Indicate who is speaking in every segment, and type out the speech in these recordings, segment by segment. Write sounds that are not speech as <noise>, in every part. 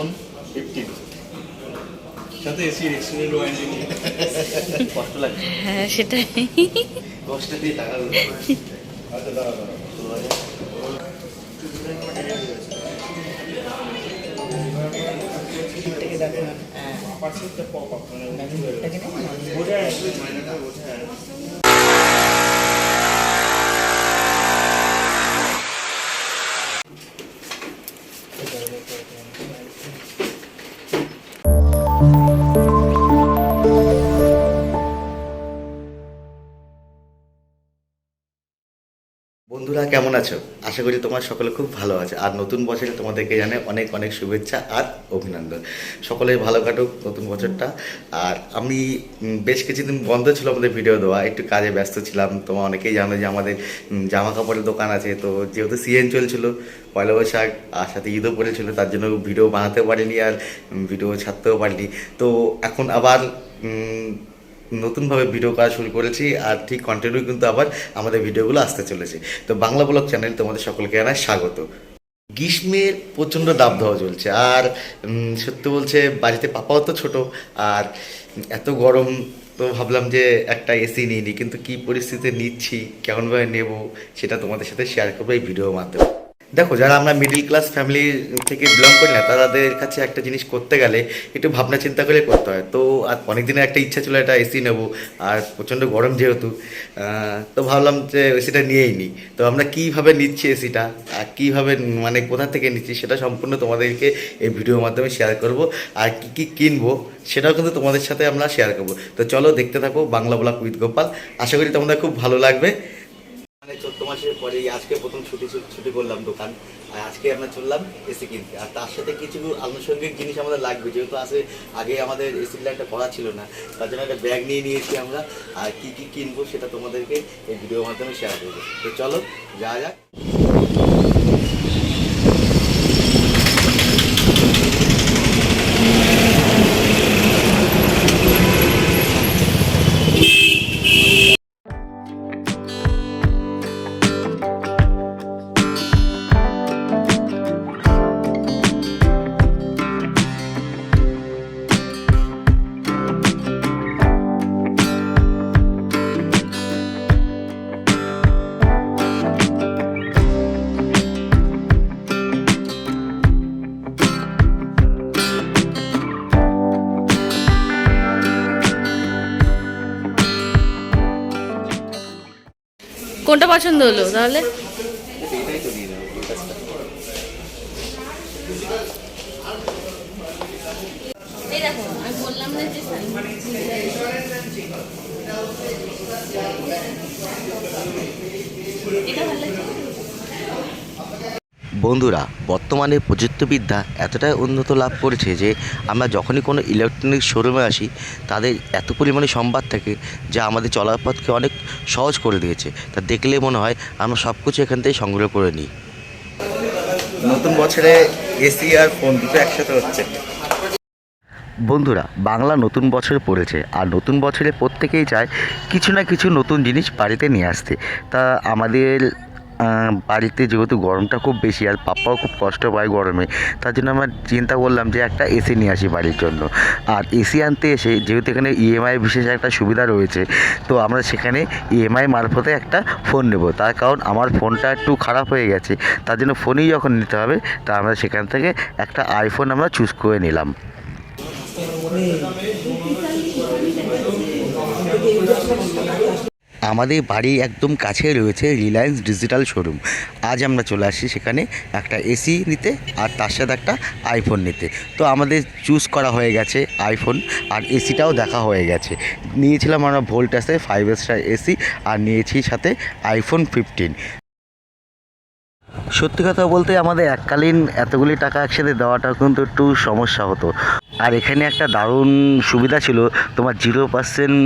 Speaker 1: IPhone fifteen সাথে AC extended warranty
Speaker 2: কষ্ট লাগে
Speaker 3: হ্যাঁ সেটাই।
Speaker 2: কষ্ট দিয়ে টাকা
Speaker 1: আচ্ছা দাঁড়া দাঁড়া পার্সেলটা পপ আপ মানে বোঝা বোঝা
Speaker 2: কেমন আছো? আশা করি তোমার সকলে খুব ভালো আছে। আর নতুন বছরে তোমাদেরকে জানে অনেক অনেক শুভেচ্ছা আর অভিনন্দন। সকলে ভালো কাটুক নতুন বছরটা। আর আমি বেশ কিছুদিন বন্ধ ছিল আমাদের ভিডিও দেওয়া। একটু কাজে ব্যস্ত ছিলাম। তোমার অনেকেই জানো যে আমাদের জামা কাপড়ের দোকান আছে। তো যেহেতু সিএন চলছিল, পয়লা বৈশাখ, আর সাথে ঈদও পড়েছিল, তার জন্য ভিডিও বানাতে পারিনি আর ভিডিও ছাড়তেও পারিনি। তো এখন আবার নতুনভাবে ভিডিও করা শুরু করেছি আর ঠিক কন্টিনিউ কিন্তু আবার আমাদের ভিডিওগুলো আসতে চলেছে। তো বাংলা ব্লগ চ্যানেল তোমাদের সকলকে জানাই স্বাগত। গ্রীষ্মের প্রচণ্ড দাব দেওয়া চলছে আর সত্যি বলছে বাড়িতে পাপাও তো ছোট আর এত গরম তো ভাবলাম যে একটা এসি নিয়ে নিই কিন্তু কী পরিস্থিতিতে নিচ্ছি, কেমনভাবে নেব সেটা তোমাদের সাথে শেয়ার করব এই ভিডিওর মাধ্যমে। দেখো, যারা আমরা মিডিল ক্লাস ফ্যামিলি থেকে বিলং করি না, তাদের কাছে একটা জিনিস করতে গেলে একটু ভাবনা চিন্তা করে করতে হয়। তো আর অনেক দিনের একটা ইচ্ছা ছিল একটা এসি নেব, আর প্রচণ্ড গরম যেহেতু তো ভাবলাম যে এসিটা নিয়েই নিই তো আমরা কীভাবে নিচ্ছি এসিটা আর কীভাবে মানে কোথা থেকে নিচ্ছি, সেটা সম্পূর্ণ তোমাদেরকে এই ভিডিওর মাধ্যমে শেয়ার করব, আর কী কী কিনবো, সেটাও কিন্তু তোমাদের সাথে আমরা শেয়ার করব। তো চলো দেখতে থাকো বাংলা ব্লগ উইথ গোপাল। আশা করি তোমাদের খুব ভালো লাগবে। মাসের পরে আজকে প্রথম ছুটি ছুটি করলাম দোকান। আর আজকে আমরা চললাম এসি কিনতে। আর তার সাথে কিছু আনুষঙ্গিক জিনিস আমাদের লাগবে, যেহেতু আসে আগে আমাদের এসি লাইনটা করা ছিল না, তার জন্য একটা ব্যাগ নিয়ে নিয়েছি আমরা। আর কি কি কিনবো সেটা তোমাদেরকে এই ভিডিওর মাধ্যমে শেয়ার করব। তো চলো যা যাক।
Speaker 3: কোনটা পছন্দ হলো? তাহলে?
Speaker 2: এইটাই তো নিয়ে নেব এই কাজটা।
Speaker 3: এই দেখো আমি বললাম না যে এটা ভালো লাগছে
Speaker 2: বন্ধুরা বর্তমানে প্রযুক্তিবিদ্যা এতটাই উন্নত লাভ করেছে যে আমরা যখনই কোনো ইলেকট্রনিক শোরুমে আসি তাদের এত পরিমাণে সম্বাদ থাকে যা আমাদের চলার পথকে অনেক সহজ করে দিয়েছে। তা দেখলে মনে হয় আমরা সব কিছু এখান থেকে সংগ্রহ করে নিই। নতুন বছরে এসি আর ফোন দুটো একসাথে হচ্ছে। বন্ধুরা বাংলা নতুন বছর পড়েছে আর নতুন বছরে প্রত্যেকেই চায় কিছু না কিছু নতুন জিনিস বাড়িতে নিয়ে আসতে। তা আমাদের বাড়িতে যেহেতু গরমটা খুব বেশি আর পাপ্পাও খুব কষ্ট পায় গরমে, তার জন্য আমার চিন্তা করলাম যে একটা এসি নিয়ে আসি বাড়ির জন্য। আর এসি আনতে এসে যেহেতু এখানে ইএমআই বিশেষ একটা সুবিধা রয়েছে, তো আমরা সেখানে ইএমআই মারফতে একটা ফোন নেব। তার কারণ আমার ফোনটা একটু খারাপ হয়ে গেছে, তার জন্য ফোনই যখন নিতে হবে, তা আমরা সেখান থেকে একটা আইফোন আমরা চুজ করে নিলাম। আমাদের বাড়ি একদম কাছে রয়েছে রিলায়েন্স ডিজিটাল শোরুম আজ আমরা চলে আসি সেখানে একটা এসি নিতে আর তার সাথে একটা আইফোন নিতে। তো আমাদের চুজ করা হয়ে গেছে আইফোন আর এসিটাও দেখা হয়ে গেছে। নিয়েছিলাম আমরা ভোল্টাসে ফাইভ স্টার এসি আর নিয়েছি সাথে আইফোন ফিফটিন সত্যি কথা বলতে আমাদের এককালীন এতগুলি টাকা একসাথে দেওয়াটা কিন্তু একটু সমস্যা হতো। আর এখানে একটা দারুণ সুবিধা ছিল তোমার জিরো পার্সেন্ট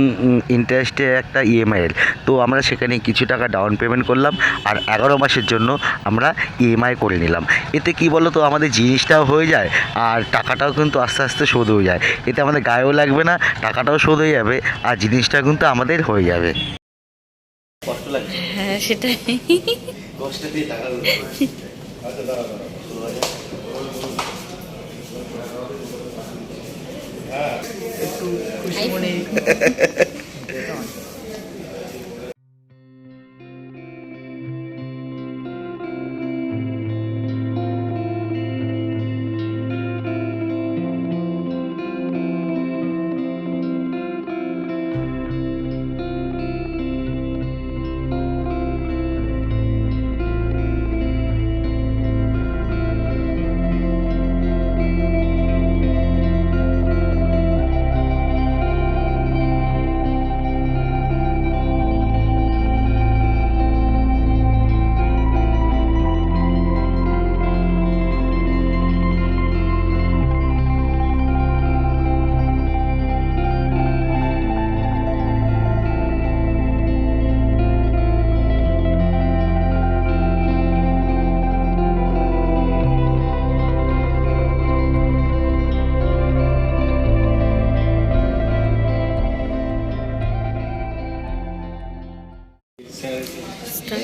Speaker 2: ইন্টারেস্টে একটা ইএমআইয়ের তো আমরা সেখানে কিছু টাকা ডাউন পেমেন্ট করলাম আর এগারো মাসের জন্য আমরা ইএমআই করে নিলাম। এতে কি বলো তো আমাদের জিনিসটাও হয়ে যায় আর টাকাটাও কিন্তু আস্তে আস্তে শোধ হয়ে যায়। এতে আমাদের গায়েও লাগবে না টাকাটাও শোধ হয়ে যাবে আর জিনিসটা কিন্তু আমাদের হয়ে যাবে। কষ্ট লাগে
Speaker 3: হ্যাঁ সেটাই।
Speaker 2: দশটা দিয়ে টাকা
Speaker 1: আচ্ছা হ্যাঁ
Speaker 4: একটু খুশি মনে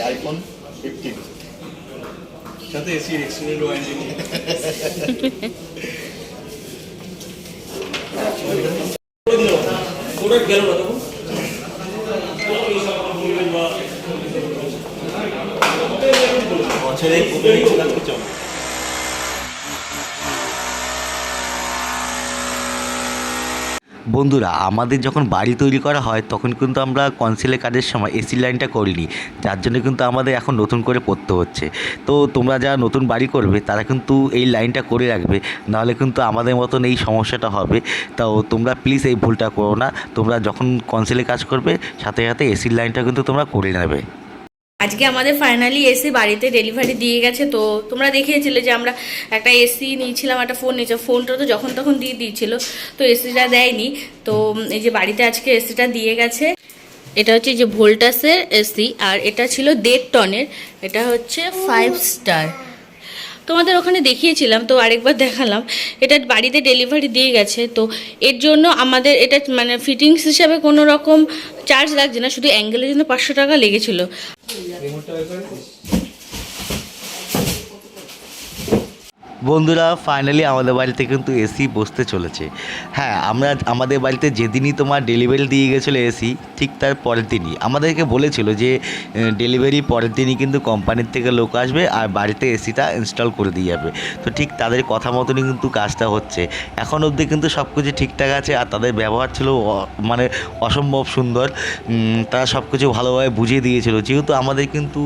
Speaker 1: আইফোন ফিফটিন সাথে এসি এক্সিডেন্ট ওয়ারেন্টি ওটা গেল না তখন? বছরে কোথায় কাজ করছ
Speaker 2: বন্ধুরা, আমাদের যখন বাড়ি তৈরি করা হয়, তখন কিন্তু আমরা কনসিলের কাজের সময় এসি লাইনটা করিনি। যার জন্য কিন্তু আমাদের এখন নতুন করে পড়তে হচ্ছে। তো তোমরা যারা নতুন বাড়ি করবে, তারা কিন্তু এই লাইনটা করে রাখবে। নাহলে কিন্তু আমাদের মতন এই সমস্যাটা হবে। তাও তোমরা প্লিজ এই ভুলটা করো না। তোমরা যখন কনসিলে কাজ করবে, সাথে সাথে এসির লাইনটা কিন্তু তোমরা করে নেবে।
Speaker 3: আজকে আমাদের ফাইনালি এসি বাড়িতে ডেলিভারি দিয়ে গেছে, তো তোমরা দেখিয়েছিলে যে আমরা একটা এসি নিয়েছিলাম, একটা ফোন নিয়েছিলাম ফোনটা তো যখন তখন দিয়ে দিয়েছিল, তো এসিটা দেয়নি। তো এই যে বাড়িতে আজকে এসিটা দিয়ে গেছে। এটা হচ্ছে যে ভোল্টাসের এসি আর এটা ছিল দেড় টনের। এটা হচ্ছে ফাইভ স্টার তোমাদের ওখানে দেখিয়েছিলাম, তো আরেকবার দেখালাম। এটা বাড়িতে ডেলিভারি দিয়ে গেছে, তো এর জন্য আমাদের এটা মানে ফিটিংস হিসাবে কোনো রকম চার্জ লাগছে না, শুধু অ্যাঙ্গেলের জন্য পাঁচশো টাকা লেগেছিলো।
Speaker 2: বন্ধুরা ফাইনালি আমাদের বাড়িতে কিন্তু এসি বসতে চলেছে। হ্যাঁ আমরা আমাদের বাড়িতে যেদিনই তোমার ডেলিভারি দিয়ে গেছিল এসি ঠিক তার পরের দিনই। আমাদেরকে বলেছিল যে ডেলিভারি পরের দিনই কিন্তু কোম্পানির থেকে লোক আসবে আর বাড়িতে এসিটা ইনস্টল করে দিয়ে যাবে। তো ঠিক তাদের কথা মতনই কিন্তু কাজটা হচ্ছে। এখন অবধি কিন্তু সব কিছু ঠিকঠাক আছে আর তাদের ব্যবহার ছিল মানে অসম্ভব সুন্দর। তারা সব কিছু ভালোভাবে বুঝিয়ে দিয়েছিল। যেহেতু আমাদের কিন্তু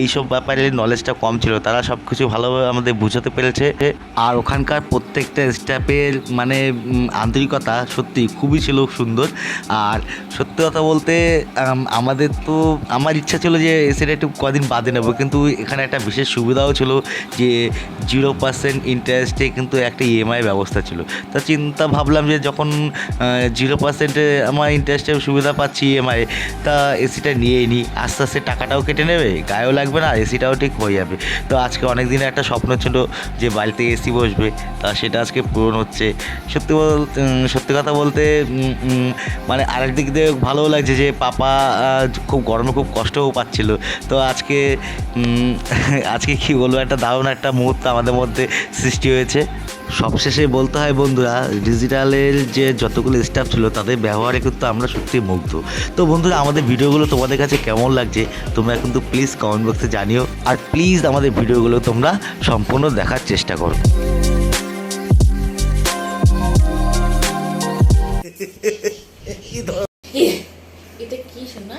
Speaker 2: এইসব ব্যাপারে নলেজটা কম ছিল, তারা সব কিছু ভালোভাবে আমাদের বুঝাতে পেরেছে। আর ওখানকার প্রত্যেকটা স্টাফের মানে আন্তরিকতা সত্যি খুবই ছিল সুন্দর। আর সত্যি কথা বলতে আমাদের তো, আমার ইচ্ছা ছিল যে সেটা একটু কদিন বাদে নেব। কিন্তু এখানে একটা বিশেষ সুবিধাও ছিল যে জিরো পার্সেন্ট ইন্টারেস্টে কিন্তু একটা ইএমআই ব্যবস্থা ছিল। তা চিন্তা ভাবলাম যে যখন জিরো পার্সেন্টে আমার ইন্টারেস্টের সুবিধা পাচ্ছি ইএমআই তা এসিটা নিয়েই নিই আস্তে আস্তে টাকাটাও কেটে নেবে, গায়েও লাগবে না, এসিটাও ঠিক হয়ে যাবে। তো আজকে অনেক দিনের একটা স্বপ্ন ছিল যে বাড়িতে এসি বসবে, তা সেটা আজকে পূরণ হচ্ছে। সত্যি বল সত্যি কথা বলতে মানে আরেক দিক দিয়ে ভালোও লাগছে যে পাপা খুব গরমে খুব কষ্টও পাচ্ছিল। তো আজকে <laughs> আজকে কি বলব, একটা দারুণ একটা মুহূর্ত আমাদের মধ্যে সৃষ্টি হয়েছে। সবশেষে বলতে হয় বন্ধুরা ডিজিটালের যে যতগুলো স্টাফ ছিল তাদের ব্যবহারে কিন্তু আমরা সত্যি মুগ্ধ। তো বন্ধুরা আমাদের ভিডিওগুলো তোমাদের কাছে কেমন লাগছে তোমরা কিন্তু প্লিজ কমেন্ট বক্সে জানিও আর প্লিজ আমাদের ভিডিওগুলো তোমরা সম্পূর্ণ দেখার চেষ্টা করো।
Speaker 3: এটা কি শোনা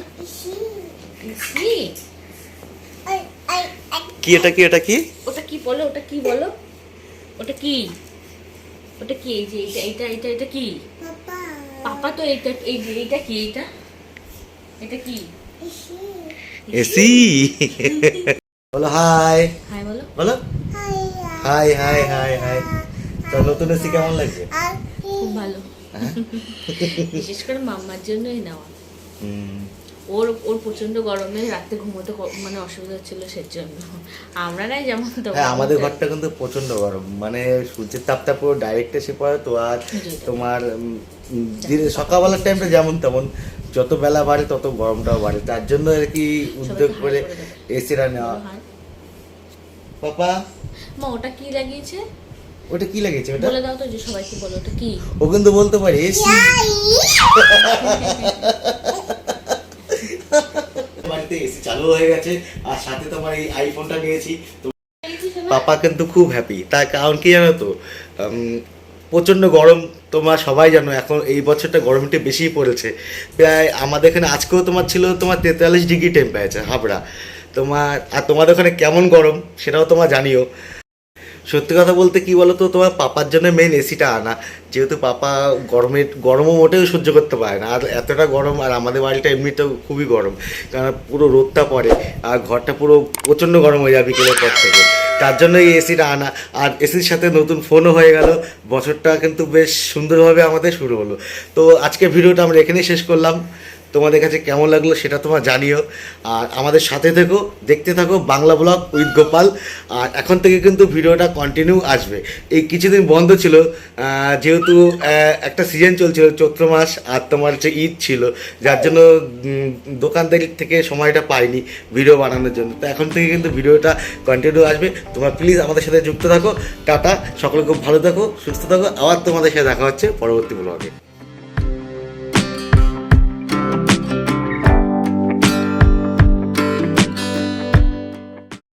Speaker 2: কি এটা কি এটা কি?
Speaker 3: ওটা কি বলো ওটা কি বলো? ওটা কি? ওটা কি? এই যে এইটা এইটা এটা এটা কি? পাপা। তো এইটা এই যে এইটা কি? এইটা? এটা কি?
Speaker 2: এসি। বলো হাই।
Speaker 3: হাই বলো।
Speaker 2: বলো। Hi hi hi hi. তো নতুন এসি কেমন লাগছে?
Speaker 3: খুব ভালো। বিশেষ করে মাম্মার জন্যই নেওয়া।
Speaker 2: হুম,
Speaker 3: ওর ওর প্রচণ্ড গরমে রাতে ঘুমোতে মানে অসুবিধা হচ্ছিল সের জন্য আমরা নাই যেমন তো
Speaker 2: হ্যাঁ আমাদের ঘরটা কিন্তু প্রচণ্ড গরম। মানে সূর্যের তাপটা পুরো ডাইরেক্ট এসে পড়ে তো আর তোমার সকালবেলার টাইমটা যেমন তেমন যত বেলা বাড়ে তত গরমটাও বাড়ে। তার জন্য আর কি উদ্যোগ করে এসিটা নেওয়া। পাপা?
Speaker 3: মা ওটা কি লাগিয়েছে?
Speaker 2: ওটা কি লাগিয়েছে ওটা?
Speaker 3: বলে দাও তো যে সবাইকে বলো ওটা কি?
Speaker 2: ও কিন্তু বলতে পারে এসি <laughs> এসি চালু হয়ে গেছে। আর সাথে তোমার এই আইফোনটা নিয়েছি। তো পাপা কিন্তু খুব হ্যাপি তার কারণ কি জানো তো? প্রচণ্ড গরম। তোমার সবাই জানো এখন এই বছরটা গরমটা বেশি পড়েছে। প্রায় আমাদের এখানে আজকেও তোমার ছিল তোমার তেতাল্লিশ ডিগ্রি টেম্পারেচার হাবড়া। তোমার আর তোমাদের ওখানে কেমন গরম সেটাও তোমার জানিও। সত্যি কথা বলতে কি বলতো, তোমার পাপার জন্য মেন এসিটা আনা। যেহেতু পাপা গরমে, গরমও মোটেও সহ্য করতে পারে না। আর এতটা গরম, আর আমাদের বাড়িটা এমনিতেও খুবই গরম। কারণ পুরো রোদটা পড়ে, আর ঘরটা পুরো প্রচণ্ড গরম হয়ে যাবে বিকেলের পর থেকে। তার জন্য এই এসিটা আনা। আর এসির সাথে নতুন ফোনও হয়ে গেল। বছরটা কিন্তু বেশ সুন্দরভাবে আমাদের শুরু হলো। তো আজকে ভিডিওটা আমরা এখানেই শেষ করলাম। তোমাদের কাছে কেমন লাগল সেটা তোমার জানিও। আর আমাদের সাথে থেকো, দেখতে থাকো বাংলা ব্লগ উইথ গোপাল। আর এখন থেকে কিন্তু ভিডিওটা কন্টিনিউ আসবে। এই কিছুদিন বন্ধ ছিল যেহেতু একটা সিজন চলছিল চৈত্র মাস আর তোমার হচ্ছে ঈদ ছিল, যার জন্য দোকানদারির থেকে সময়টা পাইনি ভিডিও বানানোর জন্য। তো এখন থেকে কিন্তু ভিডিওটা কন্টিনিউ আসবে। তোমরা প্লিজ আমাদের সাথে যুক্ত থাকো। টাটা, সকলে খুব ভালো থাকো, সুস্থ থাকো। আবার তোমাদের সাথে দেখা হচ্ছে পরবর্তী ব্লগে